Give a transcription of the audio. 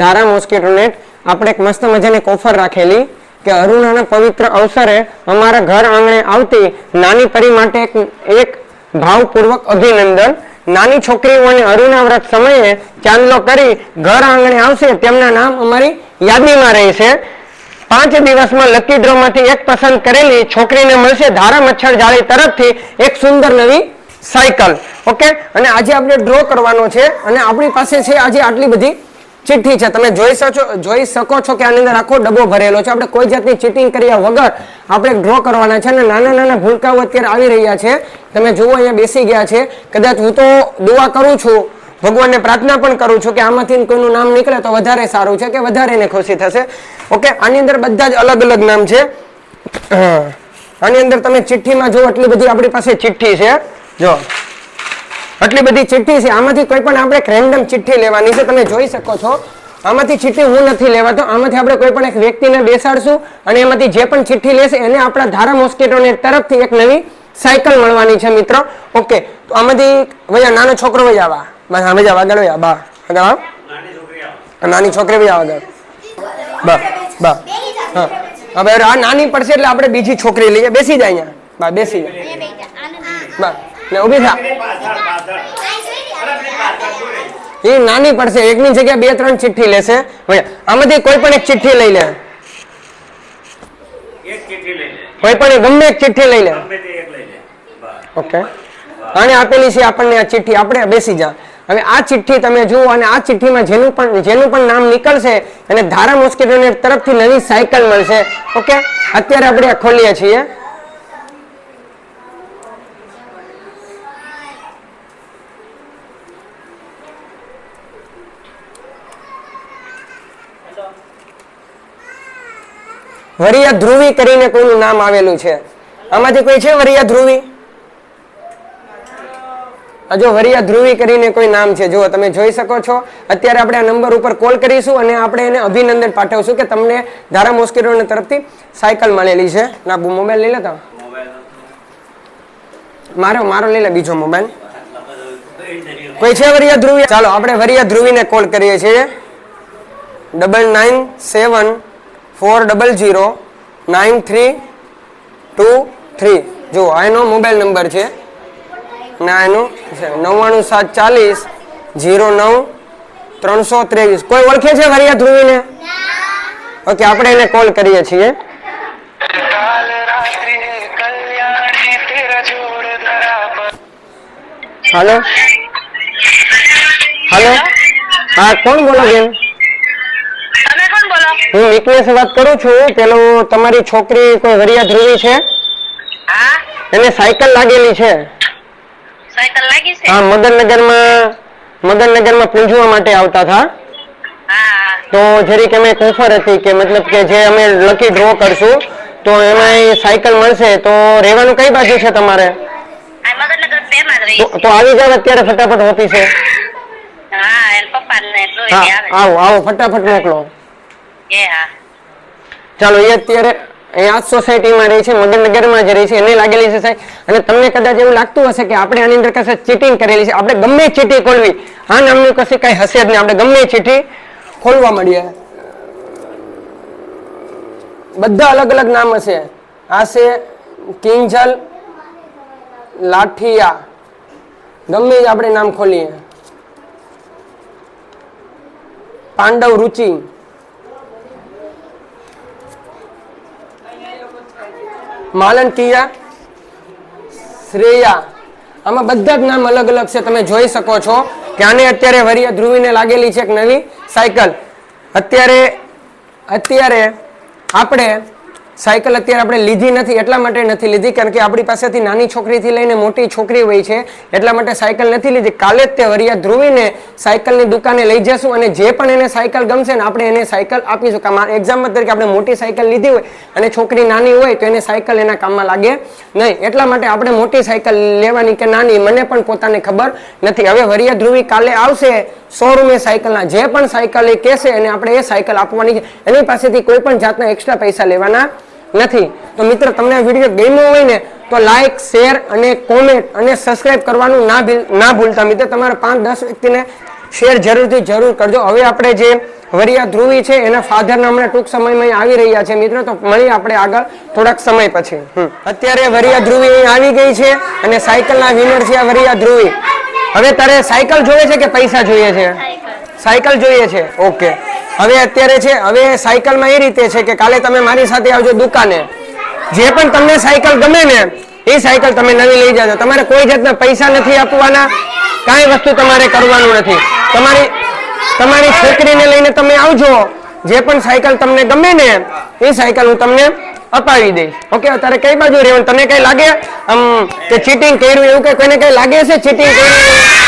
ધારા mosquito net આપણે એક મસ્ત મજાની ઓફર રાખેલી કે અરુણાના પવિત્ર અવસરે અમારા ઘર આંગણે આવતી નાની પરી માટે એક એક ભાવપૂર્વક અભિનંદન. નાની છોકરીઓને અરુણા વ્રત સમયે ચાંદલો કરી ઘર આંગણે આવશે. તેમના નામ અમારી યાદીમાં રહેશે. પાંચ દિવસમાં લકી ડ્રો માંથી એક પસંદ કરેલી છોકરીને મળશે ધારા મચ્છર જાળી તરફથી એક સુંદર નવી સાયકલ ઓકે અને આજે આપણે ડ્રો કરવાનો છે અને આપણી પાસે છે આજે આટલી બધી ચિઠ્ઠી છે. તમે જોઈ શકો જોઈ શકો છો કે આની અંદર આખો ડબ્બો ભરેલો છે. આપણે કોઈ જાતની ચીટિંગ કર્યા વગર આપણે ડ્રો કરવાના છે અને નાના નાના ભૂલકાઓ અત્યારે આવી રહ્યા છે. તમે જુઓ, અહીંયા બેસી ગયા છે. કદાચ હું તો દુઆ કરું છું, ભગવાનને પ્રાર્થના પણ કરું છું કે આમાંથી કોઈનું નામ નીકળે તો વધારે સારું છે કે વધારે એને ખુશી થશે. ઓકે, આની અંદર બધા જ અલગ અલગ નામ છે. આની અંદર તમે ચિઠ્ઠીમાં જુઓ, એટલી બધી આપણી પાસે ચિઠ્ઠી છે. જો. આટલી બધી ચિઠ્ઠી છે. આમાંથી કોઈ પણ આપણે એક રેન્ડમ ચિઠ્ઠી લેવાની છે. તમે જોઈ શકો છો. આમાંથી ચિઠ્ઠી હું નથી લેવાતો. આમાંથી આપણે કોઈ પણ એક વ્યક્તિને બેસાડશું અને એમાંથી જે પણ ચિઠ્ઠી લેશે એને આપણા ધારા મોસ્કીટોને તરફથી એક નવી સાયકલ મળવાની છે મિત્રો. ઓકે. તો આમાંથી વયા નાનો છોકરો વયા આવા. બસ હા વયા આગળ વયા બા આગળ આવ. નાની છોકરી વયા આગળ. બા બા. હા. હવે આ નાની પડશે એટલે આપણે બીજી છોકરી લઈએ. બેસી જાય અહીંયા. બા બેસી જાય બા ને ઊભી થા. એ નાની પડશે. એકની જગ્યાએ બે ત્રણ ચિઠ્ઠી લેશે. આમાંથી કોઈ પણ એક ચિઠ્ઠી લઈ લે. કોઈ પણ ગમે એક ચિઠ્ઠી લઈ લે. ઓકે આને આપેલી છે આપણને આ ચિઠ્ઠી. આપણે બેસી જા. હવે આ ચિઠ્ઠી તમે જુઓ અને આ ચિઠ્ઠીમાં જેનું પણ જેનું પણ નામ નીકળશે અને ધારા મોસ્કીટોને તરફથી નવી સાયકલ મળશે. ઓકે અત્યારે આપણે ખોલીએ છીએ. વરિયા ધ્રુવી કરીને કોઈનું નામ આવેલું છે? આમાંથી કોઈ છે વરિયા ધ્રુવી? જો વરિયા ધ્રુવી કરીને કોઈ નામ છે જો તમે જોઈ શકો છો. અત્યારે આપણે આ નંબર ઉપર કોલ કરીશું અને આપણે એને અભિનંદન પાઠવશું કે તમને ધારા મોસ્કીટોની તરફથી સાયકલ મળેલી છે. ના મોબાઈલ લઈ લેતા મારો મારો લઈ લે બીજો મોબાઈલ. કોઈ છે વરિયા ધ્રુવી? ચાલો આપણે વરિયા ધ્રુવીને કોલ કરીએ છીએ. Double nine seven four double zero nine three two three જો આ એનો મોબાઈલ નંબર છે. ને આ એનું નવ્વાણું સાત ચાલીસ, જીરો નવ, ત્રણસો ત્રેવીસ. કોઈ ઓળખે છે વરિયા ધ્રુવીને? ઓકે, આપણે એને કોલ કરીએ છીએ. હાલો? હાલો? હા, કોણ બોલો બેન હું વિકનેશ વાત કરું છું. પેલું તમારી છોકરી કોઈ વરિયા ધ્રુવી છે? હા? એને સાયકલ લાગેલી છે. સાયકલ લાગી છે? હા મદનનગરમાં મદનનગરમાં પૂંજવા માટે આવતા હતા. તો જરીક અમે એક ઓફર હતી કે મતલબ કે જે અમે લકી ડ્રો કરશું તો એમાં સાયકલ મળશે. તો રહેવાનું કઈ બાજુ છે તમારે? તો આવી જાવ અત્યારે ફટાફટ ઓફિસે. આવો આવો ફટાફટ મોકલો. ચાલો, એ અત્યારે અહીંયા સોસાયટીમાં રહી છે મદનનગરમાં જ રહી છે, એને લાગેલી છે સાહેબ. અને તમને કદાચ એવું લાગતું હશે કે આપણે આની અંદર કશે ચીટિંગ કરેલી છે. આપણે ગમે ચીટી ખોલવી. આ નામની કશી કઈ હશે જ નહીં. આપણે ગમે ચીઠી ખોલવા મળીએ બધા અલગ અલગ નામ હશે. આ છે કિંજલ લાઠિયા. ગમે આપણે નામ ખોલીએ. પાંડવ રુચિ માલનકીયા શ્રેયા. આમાં બધા જ નામ અલગ અલગ છે, તમે જોઈ શકો છો કે આને અત્યારે વરિયા ધ્રુવીને લાગેલી છે એક નવી સાયકલ. અત્યારે અત્યારે આપણે સાયકલ અત્યારે આપણે લીધી નથી, એટલા માટે નથી લીધી, કારણ કે આપણી પાસેથી નાની છોકરીથી લઈને મોટી છોકરી હોય છે, એટલા માટે સાયકલ નથી લીધી. કાલે જ તે વરિયા ધ્રુવીને સાયકલની દુકાને લઈ જશું અને જે પણ એને સાયકલ ગમશે ને આપણે એને સાયકલ આપીશું. કે એક્ઝામ્પલ તરીકે આપણે મોટી સાયકલ લીધી હોય અને છોકરી નાની હોય તો એને સાયકલ એના કામમાં લાગે નહીં. એટલા માટે આપણે મોટી સાયકલ લેવાની કે નાની, મને પણ પોતાને ખબર નથી. હવે વરિયા ધ્રુવી કાલે આવશે શોરૂમે સાયકલના જે પણ સાયકલ એ કહેશે અને આપણે એ સાયકલ આપવાની છે. એની પાસેથી કોઈ પણ જાતના એક્સ્ટ્રા પૈસા લેવાના નથી. તો મિત્ર તમને આ વીડિયો ગમ્યો હોય ને તો લાઈક શેર અને કોમેન્ટ અને સબસ્ક્રાઇબ કરવાનું ના ના ભૂલતા. મિત્ર તમારે પાંચ દસ વ્યક્તિને શેર જરૂરથી જરૂર કરજો. હવે આપણે જે વરિયા ધ્રુવી છે એના ફાધર હમણાં ટૂંક સમયમાં આવી રહ્યા છે. મિત્રો તો મળી આપણે આગળ થોડાક સમય પછી. અત્યારે વરિયા ધ્રુવી અહીં આવી ગઈ છે અને સાયકલના વિનર છે આ વરિયા ધ્રુવી. હવે તારે સાયકલ જોઈએ છે કે પૈસા જોઈએ છે? સાયકલ જોઈએ છે. ઓકે હવે અત્યારે છે, હવે સાયકલમાં એ રીતે છે કે કાલે તમે મારી સાથે આવજો દુકાને. જે પણ તમને સાયકલ ગમે ને, એ સાયકલ તમે નવી લઈ જાજો. તમારે કોઈ જાતના પૈસા નથી આપવાના, કાંઈ વસ્તુ તમારે કરવાનું નથી. તમારી તમારી છોકરીને લઈને તમે આવજો. જે પણ સાયકલ તમને ગમે ને, એ સાયકલ હું તમને અપાવી દઈશ. ઓકે, અત્યારે કઈ બાજુ રહેવાનું? તને કઈ લાગે? આમ, કે ચીટિંગ કર્યું એવું કે કોઈને કઈ લાગે છે? ચીટિંગ કર્યું?